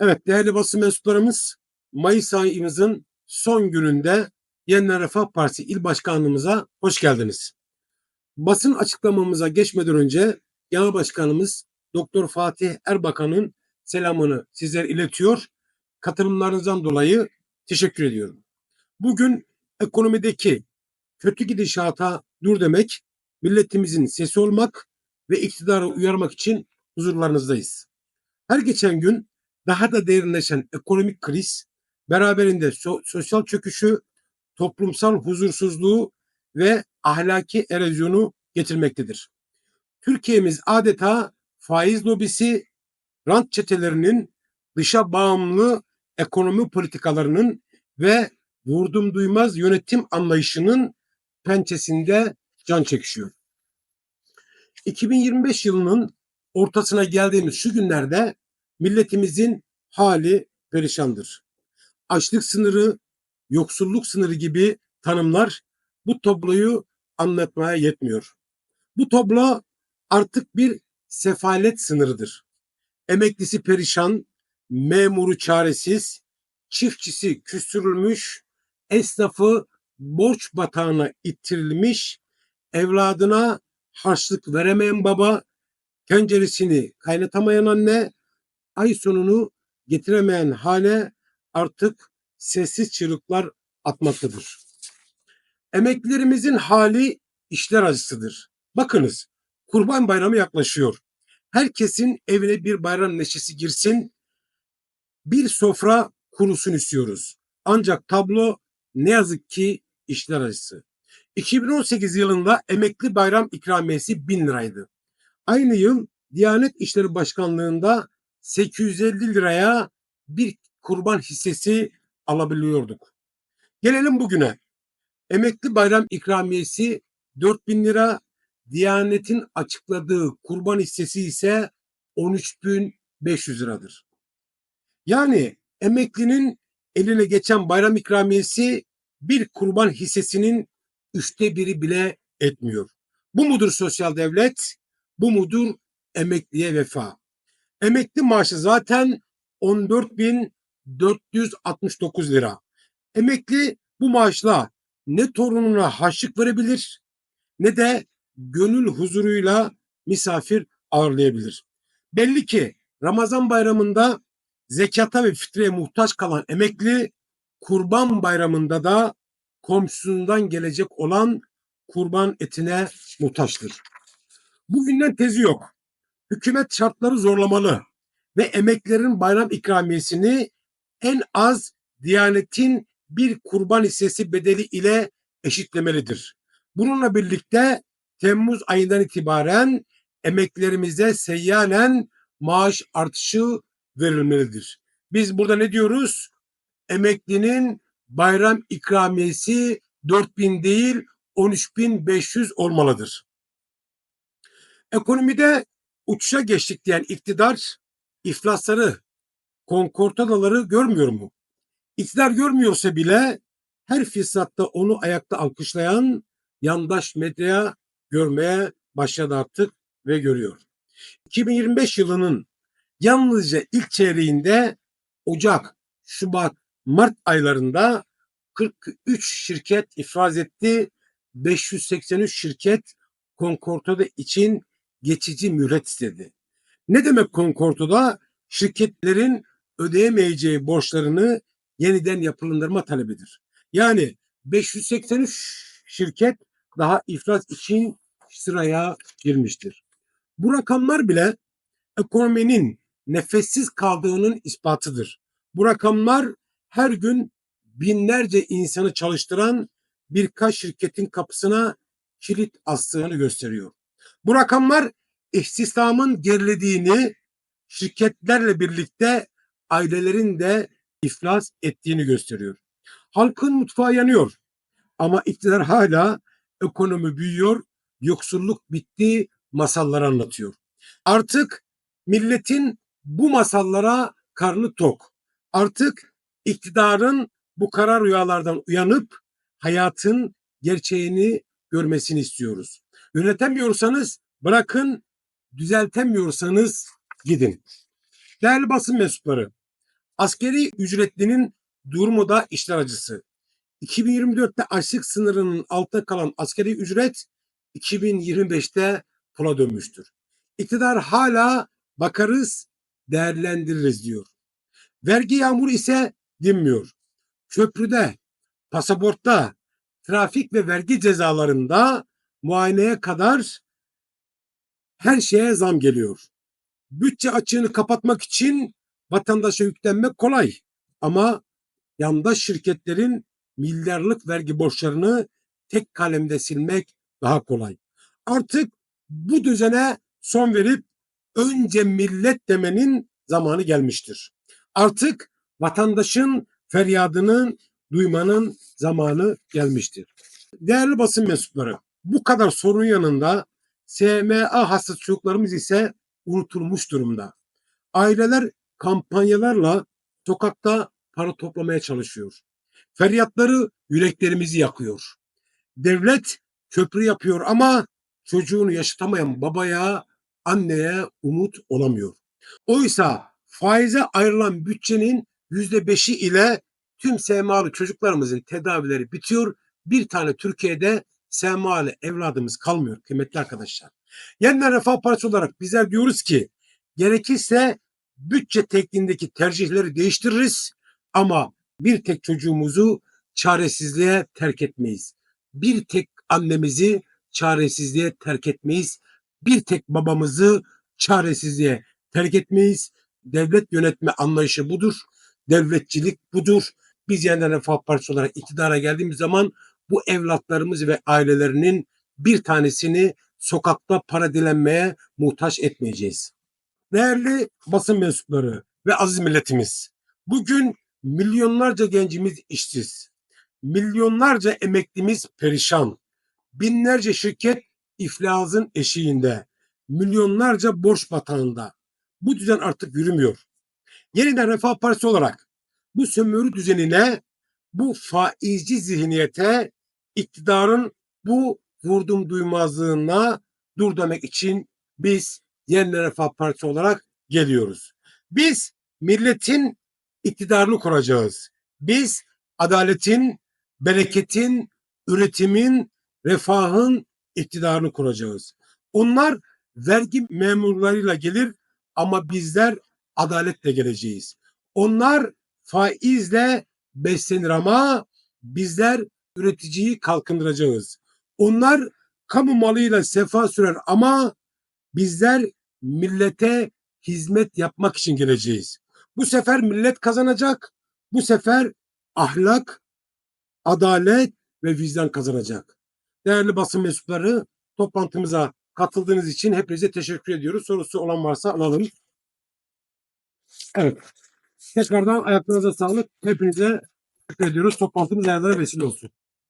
Evet değerli basın mensuplarımız Mayıs ayımızın son gününde Yeniden Refah Partisi İl Başkanlığımıza hoş geldiniz. Basın açıklamamıza geçmeden önce Genel Başkanımız Doktor Fatih Erbakan'ın selamını sizlere iletiyor. Katılımlarınızdan dolayı teşekkür ediyorum. Bugün ekonomideki kötü gidişata dur demek, milletimizin sesi olmak ve iktidarı uyarmak için huzurlarınızdayız. Her geçen gün daha da derinleşen ekonomik kriz, beraberinde so- sosyal çöküşü, toplumsal huzursuzluğu ve ahlaki erozyonu getirmektedir. Türkiye'miz adeta faiz lobisi, rant çetelerinin dışa bağımlı ekonomi politikalarının ve vurdum duymaz yönetim anlayışının pençesinde can çekişiyor. 2025 yılının ortasına geldiğimiz şu günlerde milletimizin hali perişandır. Açlık sınırı, yoksulluk sınırı gibi tanımlar bu tabloyu anlatmaya yetmiyor. Bu tablo artık bir sefalet sınırıdır. Emeklisi perişan, memuru çaresiz, çiftçisi küstürülmüş, esnafı borç batağına ittirilmiş, evladına harçlık veremeyen baba, tenceresini kaynatamayan anne, ay sonunu getiremeyen hale artık sessiz çığlıklar atmaktadır. Emeklilerimizin hali işler acısıdır. Bakınız, Kurban Bayramı yaklaşıyor. Herkesin evine bir bayram neşesi girsin, bir sofra kurusun istiyoruz. Ancak tablo ne yazık ki işler acısı. 2018 yılında emekli bayram ikramiyesi 1000 liraydı. Aynı yıl Diyanet İşleri Başkanlığı'nda 850 liraya bir kurban hissesi alabiliyorduk. Gelelim bugüne. Emekli bayram ikramiyesi 4000 lira, Diyanet'in açıkladığı kurban hissesi ise 13.500 liradır. Yani emeklinin eline geçen bayram ikramiyesi bir kurban hissesinin üçte biri bile etmiyor. Bu mudur sosyal devlet? Bu mudur emekliye vefa? Emekli maaşı zaten 14.469 lira. Emekli bu maaşla ne torununa harçlık verebilir ne de gönül huzuruyla misafir ağırlayabilir. Belli ki Ramazan bayramında zekata ve fitreye muhtaç kalan emekli kurban bayramında da komşusundan gelecek olan kurban etine muhtaçtır. Bugünden tezi yok. Hükümet şartları zorlamalı ve emeklerin bayram ikramiyesini en az Diyanet'in bir kurban hissesi bedeli ile eşitlemelidir. Bununla birlikte Temmuz ayından itibaren emeklerimize seyyanen maaş artışı verilmelidir. Biz burada ne diyoruz? Emeklinin bayram ikramiyesi 4000 değil 13500 olmalıdır. Ekonomide uçuşa geçtik diyen iktidar iflasları, konkortadaları görmüyor mu? İktidar görmüyorsa bile her fırsatta onu ayakta alkışlayan yandaş medya görmeye başladı artık ve görüyor. 2025 yılının yalnızca ilk çeyreğinde Ocak, Şubat, Mart aylarında 43 şirket ifraz etti. 583 şirket konkortada için geçici mühlet istedi. Ne demek konkortoda? Şirketlerin ödeyemeyeceği borçlarını yeniden yapılandırma talebidir. Yani 583 şirket daha iflas için sıraya girmiştir. Bu rakamlar bile ekonominin nefessiz kaldığının ispatıdır. Bu rakamlar her gün binlerce insanı çalıştıran birkaç şirketin kapısına kilit astığını gösteriyor. Bu rakamlar istihdamın gerilediğini, şirketlerle birlikte ailelerin de iflas ettiğini gösteriyor. Halkın mutfağı yanıyor ama iktidar hala ekonomi büyüyor, yoksulluk bitti masalları anlatıyor. Artık milletin bu masallara karnı tok. Artık iktidarın bu kara rüyalardan uyanıp hayatın gerçeğini görmesini istiyoruz. Yönetemiyorsanız bırakın, düzeltemiyorsanız gidin. Değerli basın mensupları, Askeri ücretlinin durumu da işler acısı. 2024'te açlık sınırının altında kalan askeri ücret 2025'te pula dönmüştür. İktidar hala bakarız, değerlendiririz diyor. Vergi yağmuru ise dinmiyor. Köprüde, pasaportta, trafik ve vergi cezalarında muayeneye kadar her şeye zam geliyor. Bütçe açığını kapatmak için vatandaşa yüklenmek kolay. Ama yandaş şirketlerin milyarlık vergi borçlarını tek kalemde silmek daha kolay. Artık bu düzene son verip önce millet demenin zamanı gelmiştir. Artık vatandaşın feryadını duymanın zamanı gelmiştir. Değerli basın mensupları, bu kadar sorun yanında SMA hastası çocuklarımız ise unutulmuş durumda. Aileler kampanyalarla sokakta para toplamaya çalışıyor. Feryatları yüreklerimizi yakıyor. Devlet köprü yapıyor ama çocuğunu yaşatamayan babaya, anneye umut olamıyor. Oysa faize ayrılan bütçenin yüzde beşi ile tüm SMA'lı çocuklarımızın tedavileri bitiyor. Bir tane Türkiye'de SMA'lı evladımız kalmıyor kıymetli arkadaşlar. Yeniden Refah Partisi olarak bizler diyoruz ki gerekirse bütçe tekniğindeki tercihleri değiştiririz ama bir tek çocuğumuzu çaresizliğe terk etmeyiz. Bir tek annemizi çaresizliğe terk etmeyiz. Bir tek babamızı çaresizliğe terk etmeyiz. Devlet yönetme anlayışı budur. Devletçilik budur. Biz yeniden Refah Partisi olarak iktidara geldiğimiz zaman bu evlatlarımız ve ailelerinin bir tanesini sokakta para dilenmeye muhtaç etmeyeceğiz. Değerli basın mensupları ve aziz milletimiz, bugün milyonlarca gencimiz işsiz, milyonlarca emeklimiz perişan, binlerce şirket iflasın eşiğinde, milyonlarca borç batağında. Bu düzen artık yürümüyor. Yeniden Refah Partisi olarak bu sömürü düzenine, bu faizci zihniyete, iktidarın bu vurdum duymazlığına dur demek için biz Yeniden Refah Partisi olarak geliyoruz. Biz milletin iktidarını kuracağız. Biz adaletin, bereketin, üretimin, refahın iktidarını kuracağız. Onlar vergi memurlarıyla gelir ama bizler adaletle geleceğiz. Onlar faizle beslenir ama bizler üreticiyi kalkındıracağız. Onlar kamu malıyla sefa sürer ama bizler millete hizmet yapmak için geleceğiz. Bu sefer millet kazanacak. Bu sefer ahlak, adalet ve vicdan kazanacak. Değerli basın mensupları toplantımıza katıldığınız için hepinize teşekkür ediyoruz. Sorusu olan varsa alalım. Evet. Tekrardan ayaklarınıza sağlık. Hepinize teşekkür ediyoruz. Toplantımız ayarlara vesile olsun.